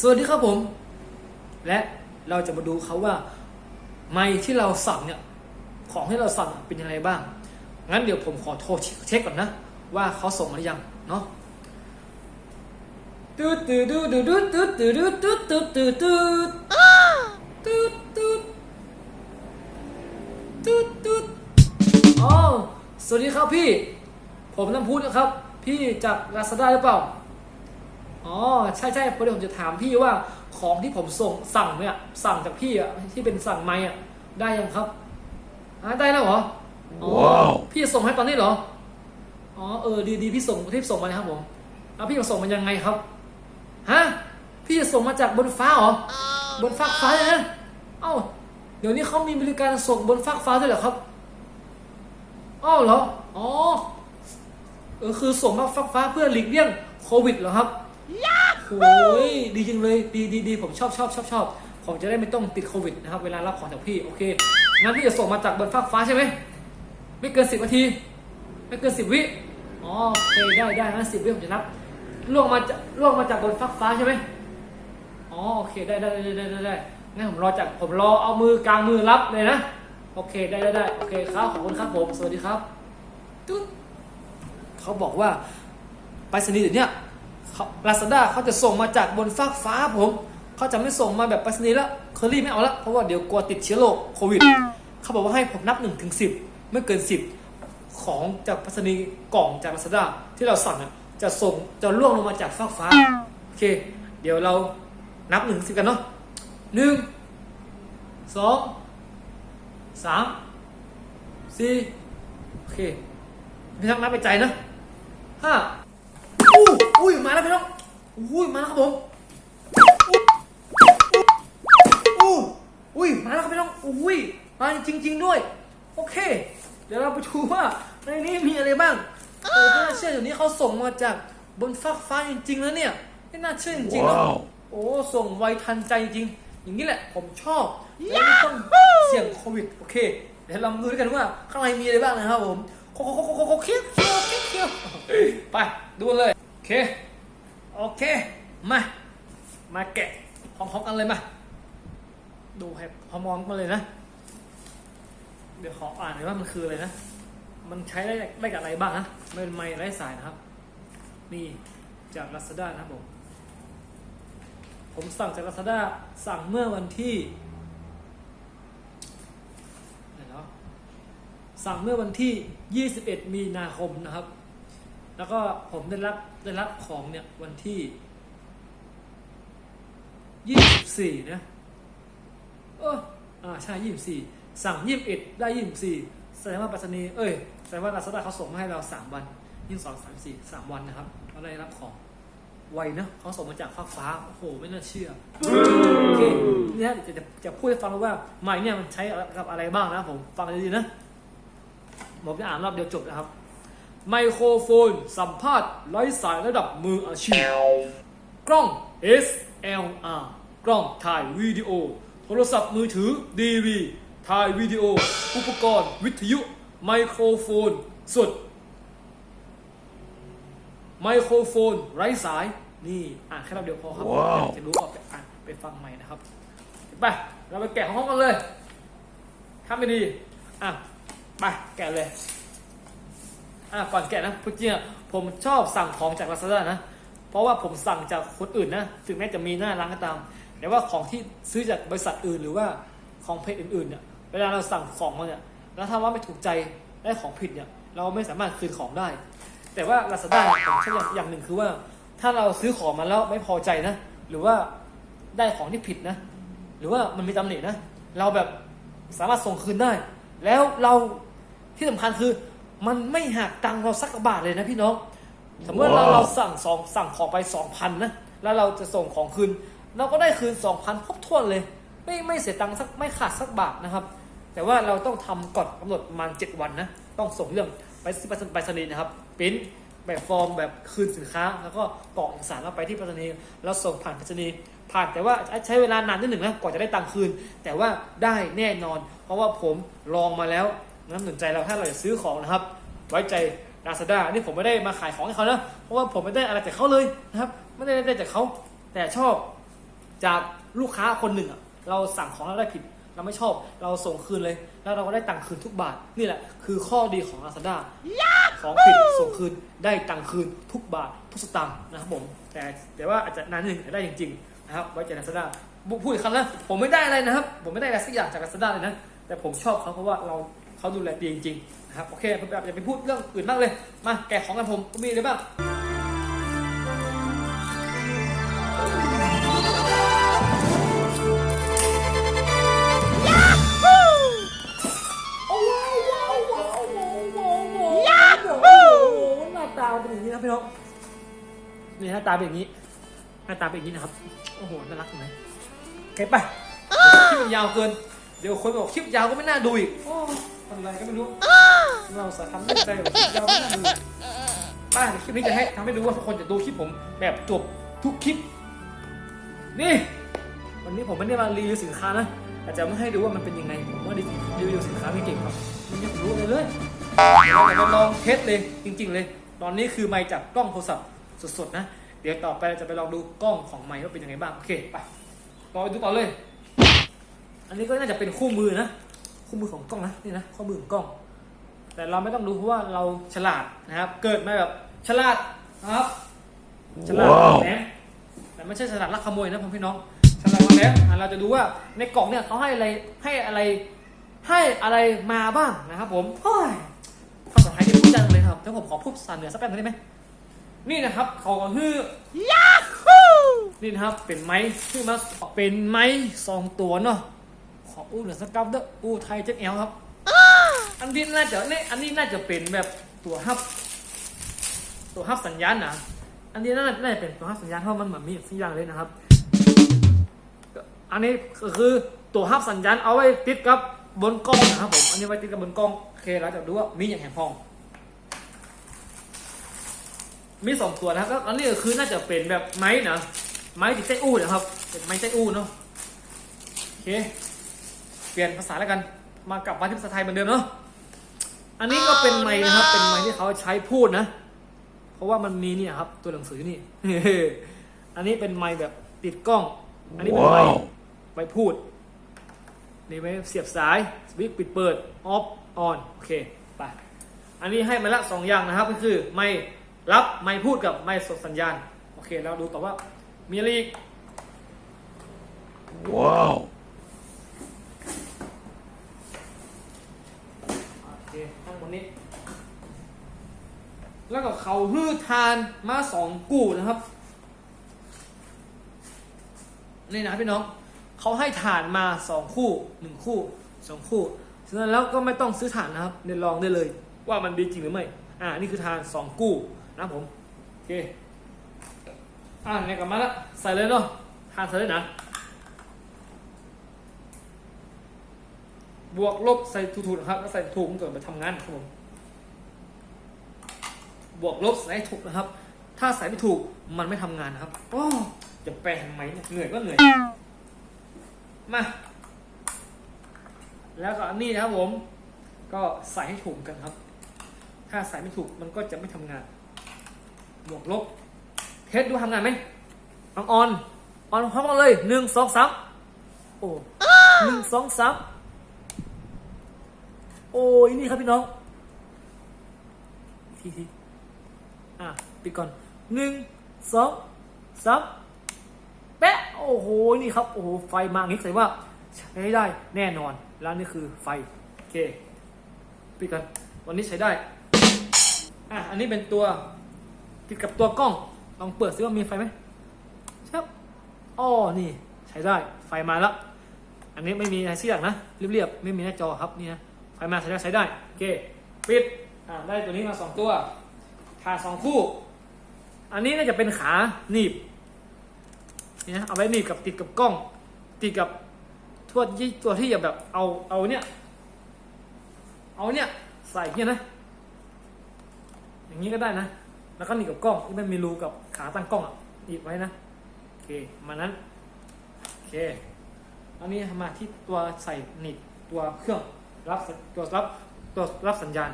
สวัสดีครับผม และเราจะมาดูเขาว่า ไม้ที่เราสั่งเนี่ยของที่เราสั่งเป็นยังไงบ้าง งั้นเดี๋ยวผมขอโทรเช็คก่อนนะ ว่าเขาส่งมาหรือยังเนาะตูดตูดตูดตูดตูดตูดตูดตูดตูดตูดตูดตูดตูดตูดอ๋อสวัสดีครับพี่ ผมน้ำพุนะครับ พี่จากลาซาด้าหรือเปล่า อ๋อใช่ใช่พอดีผมจะถามพี่ว่าของที่ผมส่งสั่งเนี่ยสั่งจากพี่อะที่เป็นสั่งไม้อะได้ยังครับอ่าได้แล้วเหรออ๋อว้าวพี่ส่งให้ตอนนี้เหรออ๋อเออดีดีพี่ส่งที่ส่งมาเลยครับผมแล้วพี่ส่งมันยังไงครับฮะพี่จะส่งมาจากบนฟ้าเหรอบนฟากฟ้าเลยนะเอ้าเดี๋ยวนี้เขามีบริการส่งบนฟากฟ้าด้วยเหรอครับอ้าวเหรออ๋อเออคือส่งมาฟากฟ้าเพื่อหลีกเลี่ยงโควิดเหรอครับ โอ้ยดีจริงเลยดีดีดีผมชอบชอบชอบชอบผมจะได้ไม่ต้องติดโควิดนะครับ เวลารับของจากพี่โอเคงั้นพี่จะส่งมาจากบนฟากฟ้าใช่ไหมไม่เกินสิบนาที ไม่เกินสิบวิอ๋อโอเคได้ได้งั้นสิบวิผมจะนับล่วงมาจากล่วงมาจากบนฟากฟ้าใช่ไหมอ๋อโอเคได้ได้ได้ได้ได้ได้งั้นผมรอจากผมรอเอามือกลางมือรับเลยนะโอเคได้ได้ได้โอเคครับขอบคุณครับผมสวัสดีครับตึ๊ดเขาบอกว่าไปสนีย์เดี๋ยวนี้ ลาซาด้าเขาจะส่งมาจากบนฟากฟ้าผมเขาจะไม่ส่งมาแบบไปรษณีย์แล้วเคอรี่ไม่เอาละเพราะว่าเดี๋ยวกลัวติดเชื้อโรคโควิดเขาบอกว่าให้ผมนับ1นถึงสิไม่เกิน 10 ของจากไปรษณีย์กล่องจากลาซาด้าที่เราสั่งจะส่งจะล่วงลงมาจากฟากฟ้าโอเค เดี๋ยวเรานับ1นึ่งสิบกันเนาะหนึ่งสองสามสี่โอเคพี่ทักนับไปใจนะห้า อุ้ยมาแล้วพี่น้องอุ้ยมาแล้วครับผมอู้อุ้ยมาแล้วครับพี่น้องอุ้ยมาจริง ๆ ด้วย โอเค เดี๋ยวเราไปดูว่าในนี้มีอะไรบ้างโอ้ไม่น่าเชื่อเดี๋ยวนี้เขาส่งมาจากบนฟากฟ้าจริงๆแล้วเนี่ยไม่น่าเชื่อจริงๆนาวโอ้ส่งไวทันใจจริง อย่างนี้แหละผมชอบแล้วไม่ต้องเสี่ยงโควิดโอเคเดี๋ยวเราดูด้วยกันว่าข้างในมีอะไรบ้างนะครับผมโคโคโคโคโคเคี้ยวเคี้ยวเคี้ยวเคี้ยวไปดูเลย เค โอเค มา มาแกะพร้อมๆกันเลยมา ดูให้พร้อมๆกันเลยนะ เดี๋ยวขออ่านหน่อยว่ามันคืออะไรนะ มันใช้ได้ได้กับอะไรบ้างนะไม่เป็นไม้ไร้สายนะครับ นี่จาก Lazada นะครับผม ผมสั่งจาก Lazada สั่งเมื่อวันที่ไหนเนาะสั่งเมื่อวันที่ 21 มีนาคมนะครับ แล้วก็ผมได้รับได้รับของเนี่ยวันที่24นะเอออ่าใช่24สั่ง21ได้24แสดงว่าปัสนีเอ้ยแสดงว่า Lazada เขาส่งมาให้เรา3วันยี่สองสามสี่สามวันนะครับเราได้รับของไวนะเขาส่งมาจากฟ้ากฟ้าโอ้โหไม่น่าเชื่อโอเคเนี่ยจะจะจะพูดให้ฟังว่าไม้เนี่ยมันใช้กับอะไรบ้างนะผมฟังดีๆนะผมจะอ่านรอบเดียวจบนะครับ ไมโครโฟน สัมภาษณ์ไร้สายระดับมืออาชีพ กล้อง SLR กล้องถ่ายวิดีโอ โทรศัพท์มือถือ DV ถ่ายวิดีโอ อุปกรณ์วิทยุ ไมโครโฟนสด ไมโครโฟน ไร้สาย นี่ อ่านแค่รอบเดียวพอครับว้าวจะรู้ก็ไปอ่านไปฟังใหม่นะครับ ไป เราไปแกะของกันเลย ถ้าไม่ดี อะ ไป แกะเลย อะก่อนแกะนะพูดจริงอะผมชอบสั่งของจาก Lazada นะ เพราะว่าผมสั่งจากคนอื่นนะ ถึงแม้จะมีหน้าร้านก็ตาม แต่ว่าของที่ซื้อจากบริษัทอื่นหรือว่าของเพจอื่นๆเนี่ย เวลาเราสั่งของมาเนี่ย แล้วถ้าว่าไม่ถูกใจได้ของผิดเนี่ย เราไม่สามารถคืนของได้ แต่ว่า Lazada เนี่ยผมชอบอย่างอย่างหนึ่งคือว่า ถ้าเราซื้อของมาแล้วไม่พอใจนะ หรือว่าได้ของที่ผิดนะ หรือว่ามันมีตำหนินะ เราแบบสามารถส่งคืนได้ แล้วเราที่สำคัญคือ มันไม่หักตังค์เราสักกระบาทเลยนะพี่น้อง สมมติว่าเราว้าวเราสั่งสองสั่งของไปสองพันนะ แล้วเราจะส่งของคืน เราก็ได้คืนสองพันครบถ้วนเลย ไม่ไม่เสียตังค์สักไม่ขาดสักบาทนะครับ แต่ว่าเราต้องทำก่อนกำหนดประมาณเจ็ดวันนะ ต้องส่งเรื่องไปที่ไปรษณีย์นะครับปริ้นแบบฟอร์มแบบคืนสินค้า แล้วก็กรอกเอกสารเราไปที่ไปรษณีย์แล้วส่งผ่านไปรษณีย์ผ่านแต่ว่าใช้เวลานานนิดหนึ่งนะกว่าจะได้ตังค์คืน แต่ว่าได้แน่นอน เพราะว่าผมลองมาแล้ว น้ำสนใจเราถ้าเราจะซื้อของนะครับ ไว้ใจ Lazada นี่ผมไม่ได้มาขายของให้เขานะ เพราะว่าผมไม่ได้อะไรจากเขาเลยนะครับ ไม่ได้ได้จากเขาแต่ชอบจากลูกค้าคนหนึ่งอะเราสั่งของแล้วได้ผิด เราไม่ชอบเราส่งคืนเลย แล้วเราก็ได้ตังค์คืนทุกบาท นี่แหละคือข้อดีของ Lazada ของผิดส่งคืนได้ตังค์คืนทุกบาททุกสตางค์นะครับผมแต่แต่ว่าอาจจะนานหนึ่งแต่ได้จริงๆนะครับไว้ใจ Lazada พูดอีกครั้งนะผมไม่ได้อะไรนะครับ ผมไม่ได้อะไรสักอย่างจาก Lazada เลยนะแต่ผมชอบเขาเพราะว่าเรา เขาดูแลดีจริงๆนะครับโอเคผมอยากจะไปพูดเรื่องอื่นมากเลย มาแกะของกันผมมีอะไรบ้างโอ้ว้าวว้าวว้าวว้าวว้าวว้าวโอ้โหหน้าตาเป็นอย่างนี้นะพี่น้องนี่หน้าตาเป็นอย่างนี้ หน้าตาเป็นอย่างนี้นะครับ โอ้โห น่ารักไหมโอเคไปคลิปยาวเกิน เดี๋ยวคนบอกคลิปยาวก็ไม่น่าดูอีก อ้อะไรก็ไม่รู้ เราสาทำไม่ใจบอกคลิปยาวไม่น่าดูไป้าคลิปนี้จะให้ทำให้ดูว่าทุกคนจะดูคลิปผมแบบจบทุกคลิป นี่ วันนี้ผมไม่ได้มารีวิวสินค้านะแต่จะไม่ให้ดูว่ามันเป็นยังไง ผมว่ารีวิวสินค้าไม่เก่งครับมันยังรู้เลยเลยเราจะมาลองเทสเลยจริง ๆ เลย ตอนนี้คือไมค์จากกล้องโทรศัพท์สดๆนะ เดี๋ยวต่อไปเราจะไปลองดูกล้องของไมค์ว่าเป็นยังไงบ้าง โอเค ไปต่อไปดูต่อเลย อันนี้ก็น่าจะเป็นคู่มือนะ คู่มือของกล้องนะนี่นะข้อมือของกล้อง แต่เราไม่ต้องรู้เพราะว่าเราฉลาดนะครับ เกิดมาแบบฉลาดนะครับ ฉลาดแหมแต่ไม่ใช่ฉลาดลักขโมยนะพ่อพี่น้องฉลาดมาแล้วอะเราจะดูว่าในกล่องเนี่ยเขาให้อะไรให้อะไรให้อะไรมาบ้างนะครับผมเฮ้ยภาษาไทยที่พูดจังเลยครับเดี๋ยวผมขอพูดภาษาเหนือสักแป๊บนึงได้ไหมนี่นะครับเขาก็คือนี่นะครับเป็นไม้ชื่อมาเป็นไม้สองตัวเนาะ ขออู้เหนือสักกับเด้ออู้ไทยเจ็ดแอลครับ อันนี้น่าจะเนี่ยอันนี้น่าจะเป็นแบบตัวฮับ ตัวฮับสัญญาณนะอันนี้น่าจะน่าจะเป็นตัวฮับสัญญาณเพราะมันเหมือนมีสัญญาณเลยนะครับก็อันนี้ก็คือตัวฮับสัญญาณเอาไว้ติดกับบนกล้องนะครับผมอันนี้ไว้ติดกับบนกล้องโอเคแล้วจะดูว่ามีอย่างแห่งพอง มีสองตัวนะครับแล้วอันนี้ก็คือน่าจะเป็นแบบไม้นะไม้ติดไส้อู้นะครับเป็นไม้ไส้อู้เนาะโอเคเปลี่ยนภาษาแล้วกัน มากลับมาที่ภาษาไทยเหมือนเดิมเนาะ อันนี้ก็เป็นไม้นะครับ เป็นไม้ที่เขาใช้พูดนะ เพราะว่ามันมีเนี่ยครับ ตัวหนังสือนี่ อันนี้เป็นไม้แบบติดกล้อง อันนี้เป็นไม้ว้าวไว้พูด นี่ไว้เสียบสาย สวิตช์ปิดเปิด ออฟ ออน โอเค ไป อันนี้ให้มาละสองอย่างนะครับ ก็คือไม่รับ ไม่พูดกับไม่ส่งสัญญาณ โอเค เราดูต่อว่า มีอะไรอีก Wow. โอเค ข้างนนี้ แล้วก็เขาฮื้อทานมาสองกู่นะครับ นี่นะพี่น้องเขาให้ฐานมาสองคู่หนึ่งคู่สองคู่ฉะนั้นแล้วก็ไม่ต้องซื้อฐานนะครับเดี๋ยวลองได้เลย ว่ามันดีจริงหรือไม่อ่านี่คือฐานสองกู้นะผมโอเคอ่าเนี่ยกลับมาละใส่เลยเนาะฐานใส่เลยนะ บวกลบใส่ถูกๆนะครับแล้วใส่ถูกมันเกิดไปทำงานครับผมบวกลบใส่ให้ถูกนะครับ ถ้าใส่ไม่ถูกมันไม่ทำงานนะครับโอ้จะแปลทำไมเนี่ยเหนื่อยก็เหนื่อยมาแล้วก็อันนี้นะครับผม ก็ใส่ให้ถูกกันครับ ถ้าใส่ไม่ถูกมันก็จะไม่ทำงาน บวกลบเทสดูทำงานไหมออนออนออนพร้อมกันเลยหนึ่งสองสามโอ้หนึ่งสองสาม โอ้ยนี่ครับพี่น้องทีทีอะปิดก่อนหนึ่งสองสามแปะโอ้โหนี่ครับโอ้โหไฟมางี้แสดงว่าใช้ได้แน่นอนแล้วนี่คือไฟโอเคปิดกันวันนี้ใช้ได้อะอันนี้เป็นตัวติดกับตัวกล้องลองเปิดซิว่ามีไฟไหมครับอ๋อนี่ใช้ได้ไฟมาแล้ว อันนี้ไม่มีอะไรสักอย่างนะเรียบๆไม่มีหน้าจอครับนี่นะ ไฟมาใช้ได้ใช้ได้โอเคปิดอ่าได้ตัวนี้มาสองตัวขาสองคู่ อันนี้น่าจะเป็นขาหนีบนี่นะเอาไว้หนีบกับติดกับกล้อง ติดกับทั่วยี่ตัวที่จะแบบเอาเอาเนี่ยเอาเนี่ยใส่เนี่ยนะอย่างนี้ก็ได้นะ แล้วก็หนีบกับกล้องที่มันมีรูกับขาตั้งกล้องอะหนีบไว้นะโอเคมานั้นโอเคอันนี้มาที่ตัวใส่หนีบตัวเครื่อง รับตัวรับตัวรับสัญญาณ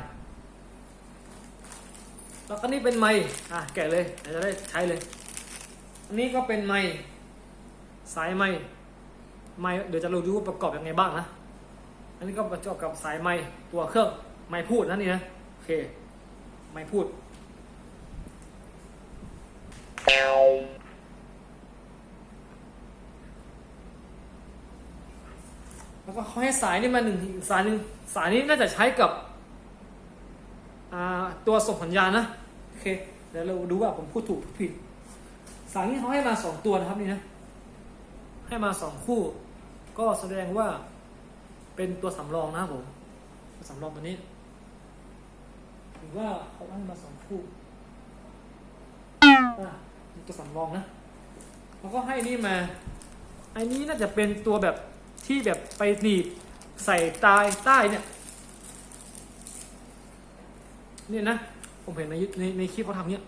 แล้วก็นี่เป็นไม้อะแกะเลยเดี๋ยวจะได้ใช้เลย อันนี้ก็เป็นไม้สายไม้ไม้เดี๋ยวจะเราดูว่าประกอบยังไงบ้างนะอันนี้ก็ประกอบกับสายไม้ตัวเครื่องไม้พูดนั่นนี่นะโอเคไม้พูด แล้ว ก็เขาให้สายนี่มาหนึ่งสายหนึ่งสายนี้น่าจะใช้กับตัวส่งสัญญาณนะโอเคเดี๋ยวเราดูว่าผมพูดถูกผิด สายนี้เขาให้มาสองตัวนะครับนี่นะให้มาสองคู่ ก็แสดงว่าเป็นตัวสำรองนะครับผมตัวสำรองตัวนี้ถือว่าเขาให้มาสองคู่ตัวสำรองนะแล้วก็ให้นี่มาไอ้นี้น่าจะเป็นตัวแบบ ที่แบบไปหนีบใส่ใตายใต้เนี่ยนี่นะ ผมเห็นในในในคลิปเขาทำเนี่ย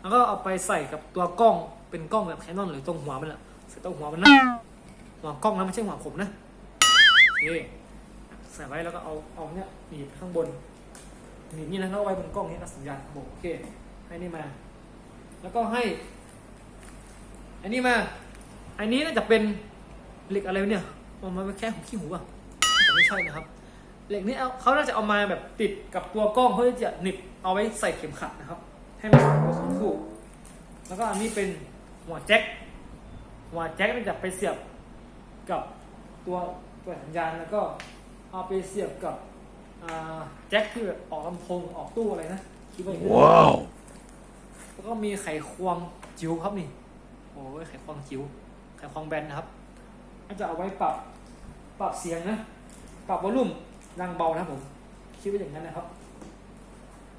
แล้วก็เอาไปใส่กับตัวกล้องเป็นกล้องแบบแคนนอนหรือตรงหัวมันแหละใส่ตรงหัวมันนะหัวกล้องนะไม่ใช่หัวผมนะโอเคใส่ไว้แล้วก็เอาเอาเนี่ยหนีบข้างบนหนีบนี่นะแล้วเอาไว้บนกล้องนี้นะสัญญาณบอกโอเค ให้นี่มา แล้วก็ให้อันนี้มา อันนี้น่าจะเป็นเหล็กอะไรเนี่ย มันมาแค่ของขี้หูอะแต่ไม่ใช่นะครับ เหล็กนี้เอาเขาน่าจะเอามาแบบติดกับตัวกล้องเพื่อที่จะหนีบเอาไว้ใส่เข็มขัดนะครับ ให้มันสองตัวสองคู่แล้วก็อันนี้เป็นหัวแจ็ค หัวแจ็คมันจะไปเสียบกับตัวตัวสัญญาณแล้วก็เอาไปเสียบกับอ่าแจ็คที่แบบออกลำโพงออกตู้อะไรนะคิดว่าอย่างนั้น Wow. แล้วก็มีไขควงจิ๋วครับนี่โอ้ยไขควงจิ๋วไขควงแบนนะครับ ก็จะเอาไว้ปรับปรับเสียงนะ ปรับวอลลุ่มดังเบานะผม คิดว่าอย่างนั้นนะครับ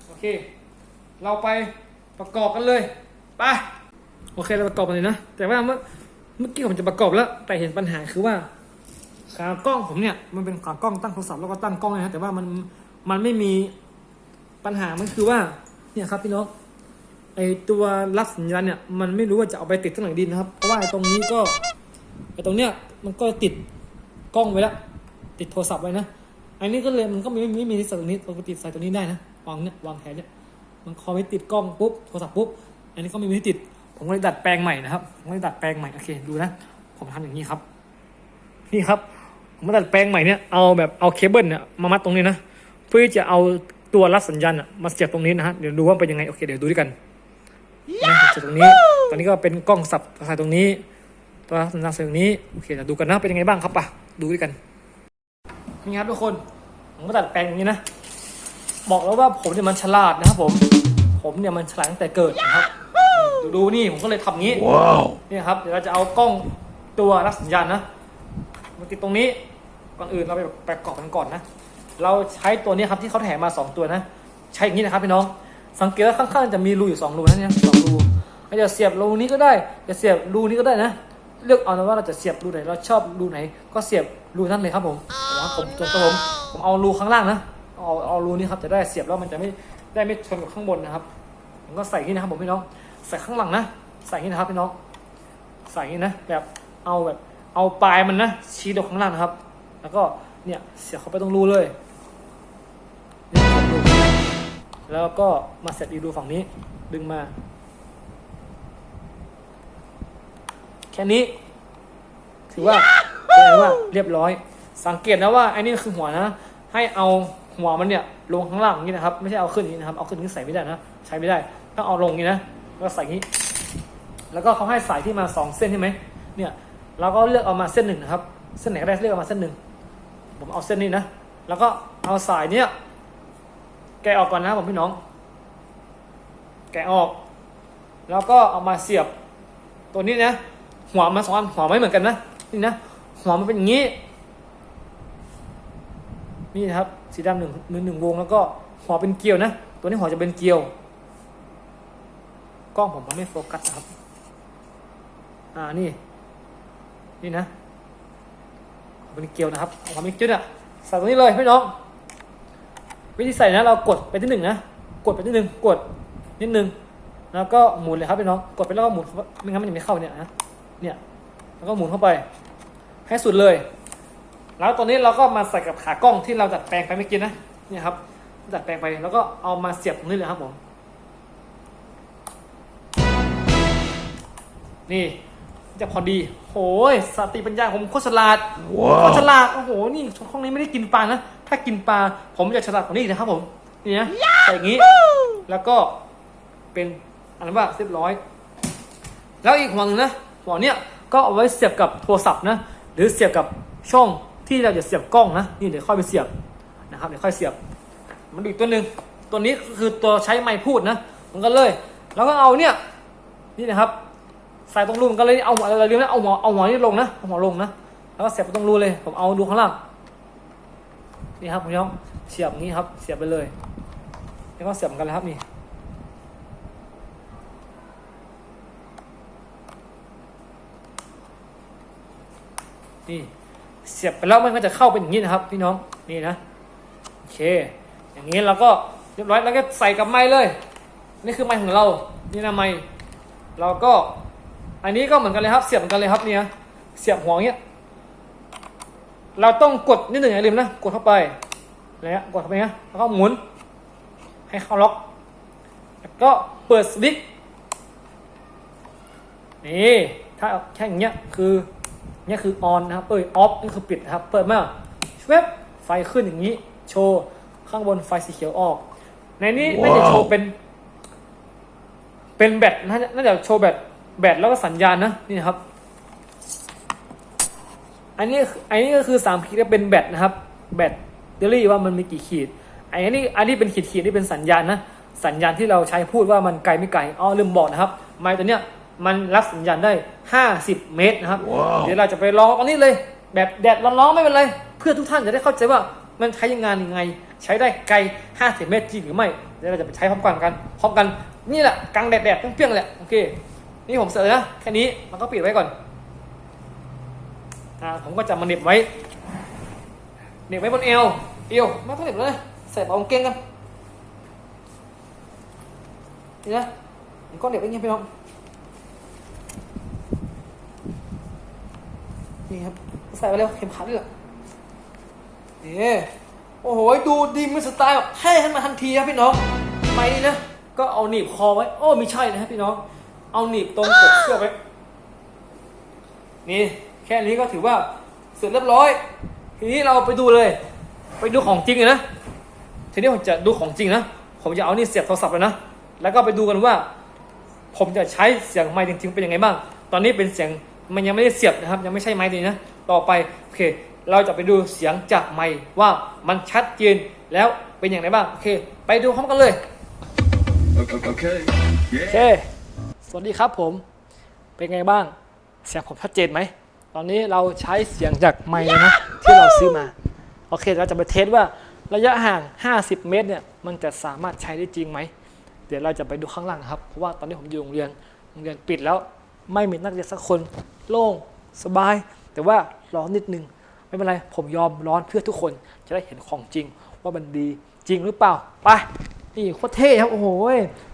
โอเค เราไปประกอบกันเลยไปโอเคเราประกอบกันเลยนะ แต่ว่าเมื่อเมื่อกี้ผมจะประกอบแล้ว แต่เห็นปัญหาคือว่าขากล้องผมเนี่ยมันเป็นขากล้องตั้งโทรศัพท์แล้วก็ตั้งกล้องนะฮะแต่ว่ามันมันไม่มีปัญหามันคือว่าเนี่ยครับพี่น้องไอตัวรับสัญญาณเนี่ยมันไม่รู้ว่าจะเอาไปติดตรงไหนดีนะครับ เพราะว่าไอตรงนี้ก็ไอตรงเนี้ย มันก็ติดกล้องไว้แล้ว ติดโทรศัพท์ไว้นะ อันนี้ก็เลยมันก็ไม่ไม่มีที่ใส่ตรงนี้ปกติใส่ตรงนี้ได้นะ วางเนี่ยวางแทนเนี่ย มันคอไม่ติดกล้องปุ๊บโทรศัพท์ปุ๊บ อันนี้ก็ไม่มีที่ติด ผมก็เลยดัดแปลงใหม่นะครับ ผมก็เลยดัดแปลงใหม่โอเคดูนะ ผมทำอย่างนี้ครับ นี่ครับ ผมมาดัดแปลงใหม่เนี่ย เอาแบบเอาเคเบิลเนี่ยมามัดตรงนี้นะ เพื่อที่จะเอาตัวรับสัญญาณอะมาเสียบตรงนี้นะฮะ เดี๋ยวดูว่าเป็นยังไง โอเค เดี๋ยวดูด้วยกันนะเสร็จตรงนี้ ตอนนี้ก็เป็นกล้องสับใส่ตรงนี้ ตัวสัญญาณใส่ตรงนี้โอเคเดี๋ยวดูกันนะเป็นยังไงบ้างครับปะดูด้วยกันนี่ครับทุกคนผมก็ตัดแปลงอย่างนี้นะ บอกแล้วว่าผมเนี่ยมันฉลาดนะครับผม ผมเนี่ยมันฉลาดตั้งแต่เกิดนะครับดูดูนี่ผมก็เลยทำงี้ Wow. นี่ครับเดี๋ยวเราจะเอากล้องตัวรับสัญญาณนะมาติดตรงนี้ก่อนอื่นเราไปประกอบกันก่อนนะ เราใช้ตัวนี้ครับที่เขาแถมมาสองตัวนะ ใช้อย่างนี้นะครับพี่น้อง สังเกตว่าข้างๆจะมีรูอยู่สองรูนะเนี่ยสองรูเราจะเสียบรูนี้ก็ได้จะเสียบรูนี้ก็ได้นะ เลือกเอานะว่าเราจะเสียบรูไหนเราชอบรูไหน ก็เสียบรูนั้นเลยครับผมผมว่าผมตัวผมผมเอารูข้างล่างนะเอาเอารูนี้ครับจะได้เสียบแล้วมันจะไม่ได้ไม่ชนกับข้างบนนะครับผมก็ใส่อย่างนี้นะครับผมพี่น้องใส่ข้างหลังนะ ใส่อย่างนี้นะครับพี่น้องใส่อย่างนี้นะแบบเอาแบบเอาปลายมันนะชี้ลงข้างล่างนะครับ แล้วก็เนี่ยเสียบเข้าไปตรงรูเลยเนี่ยเสียบรูแล้วก็มาเสียบอีกรูฝั่งนี้ดึงมา แค่นี้ ถือว่าแสดงว่าเรียบร้อย สังเกตนะว่าไอ้นี่คือหัวนะ ให้เอาหัวมันเนี่ยลงข้างล่างอย่างนี้นะครับ ไม่ใช่เอาขึ้นอย่างนี้นะครับ เอาขึ้นอย่างนี้ใส่ไม่ได้นะ ใช้ไม่ได้ ต้องเอาลงอย่างนี้นะ แล้วก็ใส่อย่างนี้ แล้วก็เขาให้สายที่มาสองเส้นใช่ไหม เนี่ยเราก็เลือกเอามาเส้นหนึ่งนะครับ เส้นไหนก็ได้เลือกเอามาเส้นหนึ่ง ผมเอาเส้นนี้นะ แล้วก็เอาสายเนี้ยแกะออกก่อนนะผมพี่น้อง แกะออก แล้วก็เอามาเสียบตัวนี้นะ หัวมันสองอันหัวไม่เหมือนกันนะนี่นะหัวมันเป็นอย่างนี้ นี่นะครับ สีดำหนึ่งหนึ่งหนึ่งวงแล้วก็หัวเป็นเกลียวนะ ตัวนี้หัวจะเป็นเกลียว กล้องผมมันไม่โฟกัสครับ อ่านี่ นี่นะหัวเป็นเกลียวนะครับหัวเป็นจุดอะใส่ตรงนี้เลยพี่น้องวิธีใส่นะ เรากดไปที่หนึ่งนะกดไปที่หนึ่งกดนิดนึงแล้วก็หมุนเลยครับพี่น้องกดไปแล้วก็หมุนเข้าไม่งั้นมันจะไม่เข้าเนี่ยนะ เนี่ยแล้วก็หมุนเข้าไป ให้สุดเลย แล้วตัวนี้เราก็มาใส่กับขากล้องที่เราดัดแปลงไปเมื่อกี้นะเนี่ยครับดัดแปลงไปแล้วก็เอามาเสียบตรงนี้เลยครับผมนี่จะพอดีโหยสติปัญญาผมโคตรฉลาดโคตรฉลาดโอ้โหนี่ห้องนี้ไม่ได้กินปลานะถ้ากินปลาผมจะฉลาดกว่านี้อีกนะครับผมนี่นะใส่อย่างนี้ แล้วก็เป็นอันว่าเรียบร้อย แล้วอีกหัวหนึงนะ หัวเนี้ยก็เอาไว้เสียบกับโทรศัพท์นะหรือเสียบกับช่องที่เราจะเสียบกล้องนะนี่เดี๋ยวค่อยไปเสียบนะครับเดี๋ยวค่อยเสียบ มันอีกตัวหนึ่งตัวนี้คือตัวใช้ไม้พูดนะมันก็เลย แล้วก็เอาเนี่ยนี่นะครับใส่ตรงรูมันก็เลยเอาหัวอะไรเรียกนะเอาหัวเอาหัวนี่ลงนะเอาหัวลงนะแล้วก็เสียบไปตรงรูเลยผมเอาดูข้างล่างนี่ครับผมยอมเสียบนี้ครับเสียบไปเลยแล้วก็เสียบกันเลยครับนี่ นี่เสียบไปแล้วมันก็จะเข้าเป็นอย่างนี้นะครับ พี่น้องนี่นะโอเค อย่างนี้เราก็เรียบร้อยแล้วก็ใส่กับไม้เลย นี่คือไม้ของเรานี่นะไม้เราก็อันนี้ก็เหมือนกันเลยครับ เสียบเหมือนกันเลยครับเนี่ยเสียบหัวอย่างเงี้ยเราต้องกดนิดหนึ่งอย่าลืมนะกดเข้าไปอะไรเงี้ยกดเข้าไปนะแล้วก็หมุน ให้เข้าล็อก แล้วก็เปิดสวิตช์นี่ถ้าแค่อย่างเงี้ยคือ นี่ยคือออนนะครับ เอ้ยออฟนี่คือปิดนะครับ เปิดมาเว็บไฟขึ้นอย่างนี้ โชว์ข้างบนไฟสีเขียวออก ในนี้น่าจะโชว์เป็น เป็นแบตน่าจะน่าจะโชว์แบตแบตแล้วก็สัญญาณนะนี่นะครับ อันนี้อันนี้ก็คือสามขีดก็เป็นแบตนะครับ แบตเตอรี่ว่ามันมีกี่ขีด อันนี้อันนี้เป็นขีดขีดนี่เป็นสัญญาณนะ สัญญาณที่เราใช้พูดว่ามันไกลไม่ไกลอ๋อลืมบอกนะครับ ไม้ตัวเนี้ย มันรับสัญญาณได้ 50 เมตรนะครับ เดี๋ยวเราจะไปลองตอนนี้เลย แบบแดดร้อนๆไม่เป็นไร เพื่อทุกท่านจะได้เข้าใจว่ามันใช้งานยังไง ใช้ได้ไกล 50 เมตรจริงหรือไม่ เดี๋ยวเราจะไปใช้พร้อมกันกัน พร้อมกัน นี่แหละกลางแดดแดดๆเปรี้ยงๆแหละ โอเค นี่ผมเสร็จแล้วนะแค่นี้มันก็ปิดไว้ก่อน อ่า ผมก็จะมาเหน็บไว้เหน็บไว้บนเอว เอวไม่ต้องเหน็บเลย ใส่เป๋ากางเกงกัน นี่นะผมก็เหน็บไว้เงี้ยพี่น้อง นี่ครับใส่ไปเร็วเข็มขัดด้วยนี่โอ้โห ดูดีมีสไตล์แบบเท่ขึ้นมาทันทีครับพี่น้องไมนี่นะ ก็เอาหนีบคอไว้ โอ้ไม่ใช่นะครับพี่น้อง เอาหนีบตรงกดเสื้อไว้นี่แค่นี้ก็ถือว่าเสร็จเรียบร้อย ทีนี้เราไปดูเลย ไปดูของจริงเลยนะ ทีนี้ผมจะดูของจริงนะ ผมจะเอานี่เสียบโทรศัพท์เลยนะ แล้วก็ไปดูกันว่า ผมจะใช้เสียงไมค์จริงๆเป็นยังไงบ้าง ตอนนี้เป็นเสียง มันยังไม่ได้เสียบนะครับ ยังไม่ใช่ไมค์ตัวนี้นะ ต่อไปโอเค เราจะไปดูเสียงจากไมค์ว่ามันชัดเจนแล้วเป็นอย่างไรบ้าง โอเค ไปดูพร้อมกันเลย Okay. โอเคสวัสดีครับผม เป็นไงบ้าง เสียงผมชัดเจนไหม ตอนนี้เราใช้เสียงจากไมค์นะที่เราซื้อมา โอเค เราจะไปเทสว่าระยะห่าง 50 เมตรเนี่ย มันจะสามารถใช้ได้จริงไหม เดี๋ยวเราจะไปดูข้างล่างนะครับ เพราะว่าตอนนี้ผมอยู่โรงเรียน โรงเรียนปิดแล้ว ไม่มีนักเรียนสักคน โล่งสบาย แต่ว่าร้อนนิดนึง ไม่เป็นไร ผมยอมร้อนเพื่อทุกคนจะได้เห็นของจริง ว่ามันดีจริงหรือเปล่า ไป นี่โคตรเท่ครับโอ้โห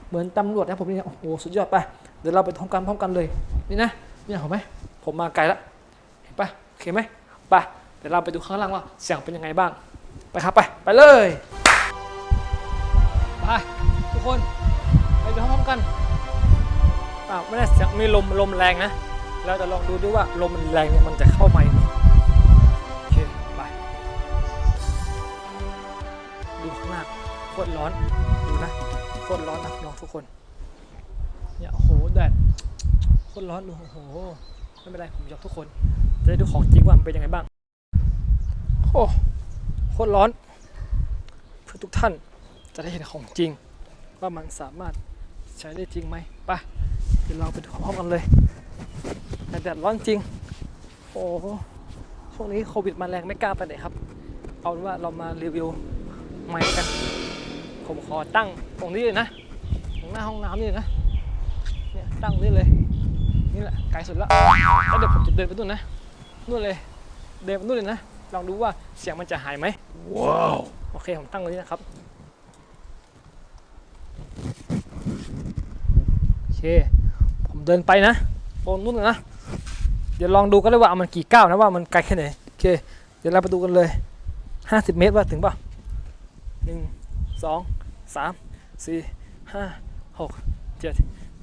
เหมือนตำรวจนะผมนี่โอ้โหสุดยอดไปเดี๋ยวเราไปพร้อมกันพร้อมกันเลยนี่นะนี่เห็นไหมผมมาไกลแล้วเห็นปะโอเคไหมไปเดี๋ยวเราไปดูข้างล่างว่าเสียงเป็นยังไงบ้าง ไปครับไปไปเลยไปทุกคนไปดูพร้อมกัน อ่าไม่ได้เสียงมีลมลมแรงนะ เราจะลองดูด้วยว่าลมมันแรงเนี่ยมันจะเข้าไหมโอเคไป ดูข้างล่างโคตรร้อน ดูนะโคตรร้อนนะน้องทุกคน เนี่ยโอ้โหแดดโคตรร้อนดูโอ้โห ไม่เป็นไรผมยอมทุกคน จะได้ดูของจริงว่ามันเป็นยังไงบ้าง โอ้โคตรร้อน เพื่อทุกท่านจะได้เห็นของจริง ว่ามันสามารถใช้ได้จริงไหมไป เดี๋ยวเราไปดูพร้อมกันเลยแต่แดดร้อนจริง โอ้โหช่วงนี้โควิดมาแรงไม่กล้าไปไหนครับ เอาเป็นว่าเรามารีวิวไม้กัน ผมขอตั้งตรงนี้เลยนะตรงหน้าห้องน้ำนี่เลยนะเนี่ยตั้งนี่เลย นี่แหละไกลสุดแล้วแล้วเดี๋ยวผมจะเดินไปนู่นนะนู่นเลย เดินไปนู่นเลยนะลองดูว่าเสียงมันจะหายไหม Wow. โอเคผมตั้งตรงนี้นะครับโอเคผม เดินไปนะโอนนู้นนะ เดี๋ยวลองดูก็ได้ว่ามันกี่ก้าวนะว่ามันไกลแค่ไหนโอเค เดี๋ยวเราไปดูกันเลย50เมตรว่าถึงป่ะหนึ่งสองสามสี่ห้าหกเจ็ด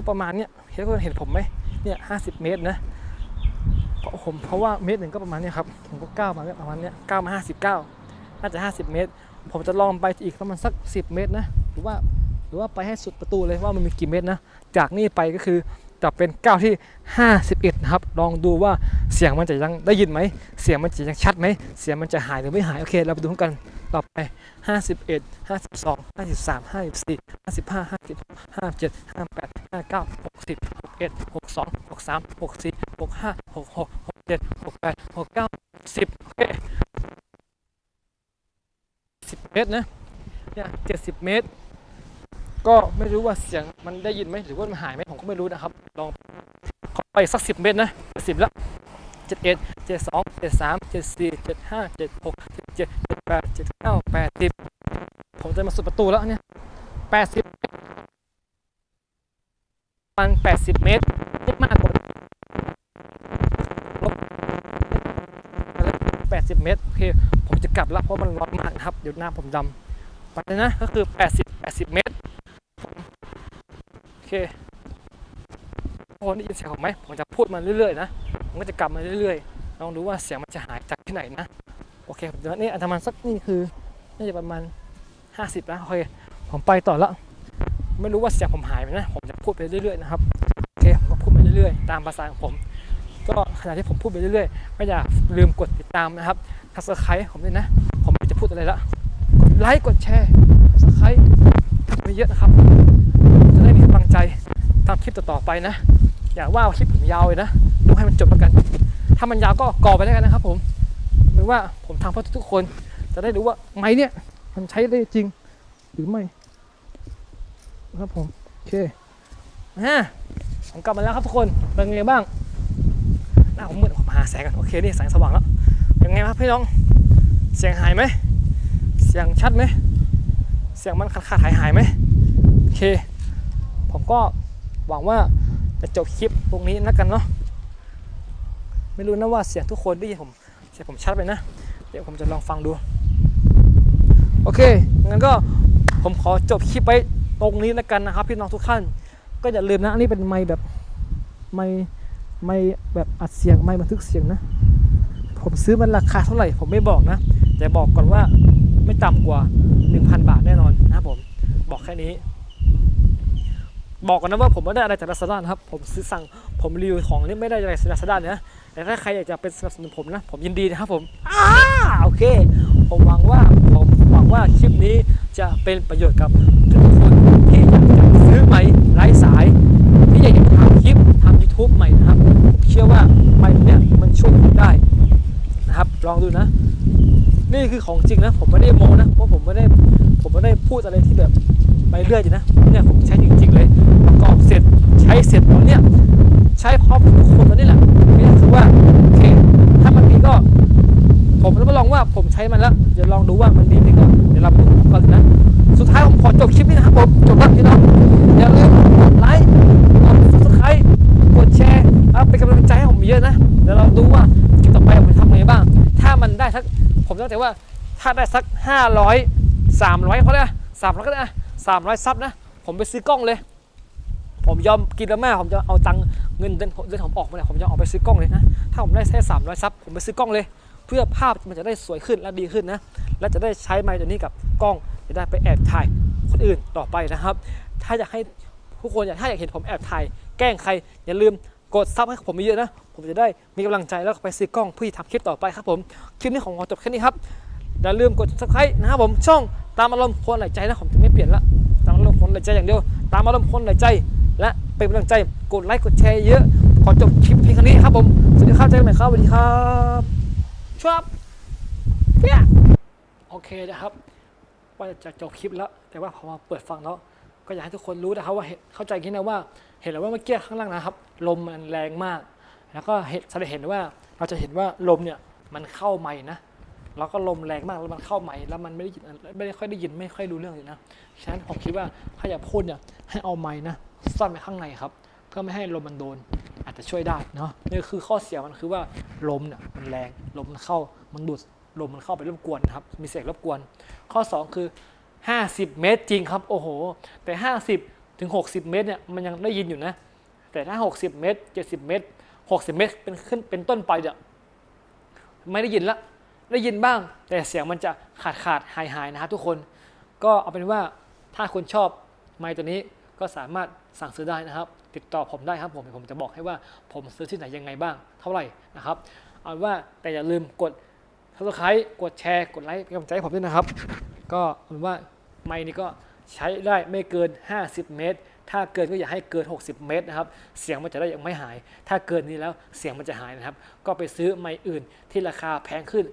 ก็ประมาณเนี้ยเห็นคนเห็นผมไหมเนี่ย50เมตรนะเพราะผมเพราะว่าเมตรหนึ่งก็ประมาณเนี้ยครับผมก็ก้าวมาประมาณเนี้ยก้าวมา59น่าจะ50เมตร ผมจะลองไปอีกประมาณสัก10เมตรนะหรือว่าหรือว่าไปให้สุดประตูเลยว่ามันมีกี่เมตรนะจากนี่ไปก็คือจะเป็นก้าวที่ 51 นะครับ ลองดูว่าเสียงมันจะยังได้ยินไหม เสียงมันจะยังชัดไหม เสียงมันจะหายหรือไม่หาย โอเค เราไปดูกัน ต่อไป 51 52 53 54 55 56 57 58 59 60 61 62 63 64 65 66 67 68 69 10 โอเค10 เมตรนะเนี่ย70 เมตร ก็ไม่รู้ว่าเสียงมันได้ยินไหมหรือว่ามันหายไหมผมก็ไม่รู้นะครับ ลองไปสัก 10 เมตรนะ10แล้ว 71 72 73 74 75 76 77 78 79 80 ผมจะมาสุดประตูแล้วเนี่ย 80ประมาณ80 เมตรไม่มากกว่า80 เมตร โอเค ผมจะกลับแล้วเพราะมันร้อนมากครับ เดี๋ยวหน้าผมดำไปเลยนะ ก็คือ 80 80 เมตร โอเคทุกคนได้ยินเสียงผมไหม ผมจะพูดมาเรื่อย ๆ นะ มก็จะกลับมาเรื่อยๆลองดูว่าเสียงมันจะหายจากที่ไหนนะโอเคเดี๋ยวนี่อันประมาณสักนี่คือน่าจะประมาณ 50แล้วโอเคผมไปต่อแล้วไม่รู้ว่าเสียงผมหายไปนะผมจะพูดไปเรื่อยๆนะครับโอเคผมก็พูดไปเรื่อยๆ ตามภาษาของผมก็ขณะที่ผมพูดไปเรื่อยๆไม่อยากลืมกดติดตามนะครับทักสไครต์ผมด้วยนะ ผมจะพูดอะไรละกดไลค์กดแชร์ทักสไครต์ไม่เยอะนะครับ จะได้มีกำลังใจทำคลิปต่อๆไปนะ อย่าว่าคลิปผมยาวเลยนะ ให้มันจบแล้วกัน ถ้ามันยาวก็ก่อไปแล้วกันนะครับ ผมไม่ว่าผมทำเพื่อทุกคนจะได้รู้ว่าไม้เนี่ยมันใช้ได้จริงหรือไม่ครับผมโอเคอ่าผมกลับมาแล้วครับทุกคนเป็นไงบ้างหน้าผมมืดผมหาแสงกันโอเคนี่แสงสว่างแล้วเป็นไงครับพี่น้องเสียงหายไหมเสียงชัดไหมเสียงมันขาดขาดหายหายไหมโอเค ผมก็หวังว่าจะจบคลิปตรงนี้แล้วกันเนาะ ไม่รู้นะว่าเสียงทุกคนได้ยินผมเสียงผมชัดไปนะ เดี๋ยวผมจะลองฟังดู โอเค งั้นก็ผมขอจบคลิปไว้ตรงนี้แล้วกันนะครับ พี่น้องทุกท่าน ก็อย่าลืมนะอันนี้เป็นไมค์แบบไมค์ไมค์แบบอัดเสียงไมค์บันทึกเสียงนะ ผมซื้อมันราคาเท่าไหร่ ผมไม่บอกนะ แต่บอกก่อนว่าไม่ต่ำกว่า 1,000 บาทแน่นอนนะครับผมบอกแค่นี้ บอกกันนะว่าผมไม่ได้อะไรจากลาซาด้านะครับ ผมซื้อสั่ง ผมรีวิวของนี่ไม่ได้อะไรจากลาซาด้านะแต่ถ้าใครอยากจะเป็นสนับสนุนผมนะ ผมยินดีนะครับผมอ่าโอเค ผมหวังว่าผมหวังว่าคลิปนี้จะเป็นประโยชน์กับทุกคนที่อยากจะซื้อไมค์ไร้สาย ที่อยากจะทำคลิปทำ YouTube ใหม่นะครับผมเชื่อว่าไมค์เนี่ยมันช่วยคุณได้นะครับ ลองดูนะ นี่คือของจริงนะ ผมไม่ได้โมนะเพราะผมไม่ได้ผมไม่ได้พูดอะไรที่แบบไปเรื่อยนะเนี่ยผมใช้จริง ๆ เลยประกอบเสร็จใช้เสร็จตอนเนี้ย ใช้พร้อมทุกคนตอนนี้แหละนี่คือว่าโอเคถ้ามันดีก็ ผมจะมาลองว่าผมใช้มันแล้วเดี๋ยวลองดูว่ามันดีจริงก็เดี๋ยวเราพูดก่อนนะสุดท้ายผมขอจบคลิปนี้นะครับผมจบแล้วพี่น้องอย่าลืมกดไลค์กด subscribe กดแชร์เอาเป็นกำลังใจให้ผมเยอะนะเดี๋ยวเราดูว่าคลิปต่อไปผมจะทำไงบ้าง ถ้ามันได้สักผมตั้งใจว่าถ้าได้สัก 500 300เขาเลยสามร้อยก็ได้สามร้อยซับนะ ผมไปซื้อกล้องเลย ผมยอมกินแล้วแม่ผมจะเอาตังค์เงินเดือนเดือนผมออกมาเนี่ยผมจะเอาไปซื้อกล้องเลยนะ ถ้าผมได้แค่สามร้อยซับผมไปซื้อกล้องเลย เพื่อภาพมันจะได้สวยขึ้นและดีขึ้นนะ และจะได้ใช้ไมค์ตัวนี้กับกล้องจะได้ไปแอบถ่ายคนอื่นต่อไปนะครับ ถ้าอยากให้ทุกคนอยากถ้าอยากเห็นผมแอบถ่ายแกล้งใคร อย่าลืมกดซับให้ผมเยอะนะ ผมจะได้มีกำลังใจแล้วไปซื้อกล้องเพื่อที่ทำคลิปต่อไปครับผม คลิปนี้ของผมจบแค่นี้ครับ อย่าลืมกด subscribe นะครับผมช่องตามอารมณ์คนหลายใจนะผมจะไม่เปลี่ยนละตามอารมณ์คนหลายใจอย่างเดียว ตามอารมณ์คนหลายใจ และเป็นกำลังใจกดไลค์กดแชร์เยอะ ขอจบคลิปเพียงเท่านี้ครับผม สวัสดีครับเจอกันใหม่ครับสวัสดีครับชอบเนี่ยโอเคนะครับว่าจะจบคลิปแล้ว แต่ว่าพอมาเปิดฟังแล้วก็อยากให้ทุกคนรู้นะครับว่าเห็นเข้าใจคิดนะว่า เห็นแล้วว่าเมื่อกี้ข้างล่างนะครับ ลมมันแรงมาก แล้วก็เห็นสดงเห็นว่าเราจะเห็นว่าลมเนี่ยมันเข้าไม้นะ แล้วก็ลมแรงมากแล้วมันเข้าไม้แล้วมันไม่ได้ยินไม่ได้ค่อยได้ยินไม่ค่อยรู้เรื่องเลยนะฉะนั้นผมคิดว่าถ้าอยากพูดเนี่ยให้เอาไม้นะซ่อนไว้ข้างในครับเพื่อไม่ให้ลมมันโดน อาจจะช่วยได้เนาะนี่คือข้อเสียมันคือว่าลมเนี่ยมันแรงลมมันเข้ามันดูดลมมันเข้าไปรบกวนนะครับมีเสียงรบกวน ข้อ 2 คือ 50 เมตรจริงครับโอ้โห แต่ 50ถึง60 เมตรเนี่ยมันยังได้ยินอยู่นะ แต่ถ้า 60 เมตร 70 เมตร 60 เมตรเป็นขึ้นเป็นต้นไปเนี่ยไม่ได้ยินละ ได้ยินบ้าง แต่เสียงมันจะขาดขาดหายหายนะครับทุกคน ก็เอาเป็นว่าถ้าคุณชอบไมค์ตัวนี้ก็สามารถสั่งซื้อได้นะครับ ติดต่อผมได้ครับผมผมจะบอกให้ว่าผมซื้อที่ไหนยังไงบ้าง เท่าไหร่นะครับ เอาว่าแต่อย่าลืมกด subscribe กดแชร์ กดไลค์เป็นกำลังใจให้ผมด้วยนะครับ ก็เอาเป็นว่าไมค์นี้ก็ใช้ได้ไม่เกิน 50 เมตร ถ้าเกินก็อย่าให้เกิน 60 เมตรนะครับ เสียงมันจะได้ยังไม่หาย ถ้าเกินนี้แล้วเสียงมันจะหายนะครับ ก็ไปซื้อไมค์อื่นที่ราคาแพงขึ้น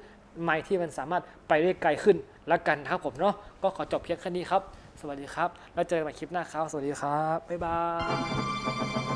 ไมค์ที่มันสามารถไปได้ไกลขึ้นแล้วกันนะครับผมเนาะก็ขอจบเพียงแค่นี้ครับ สวัสดีครับ แล้วเจอกันใหม่คลิปหน้าครับ สวัสดีครับ บ๊ายบาย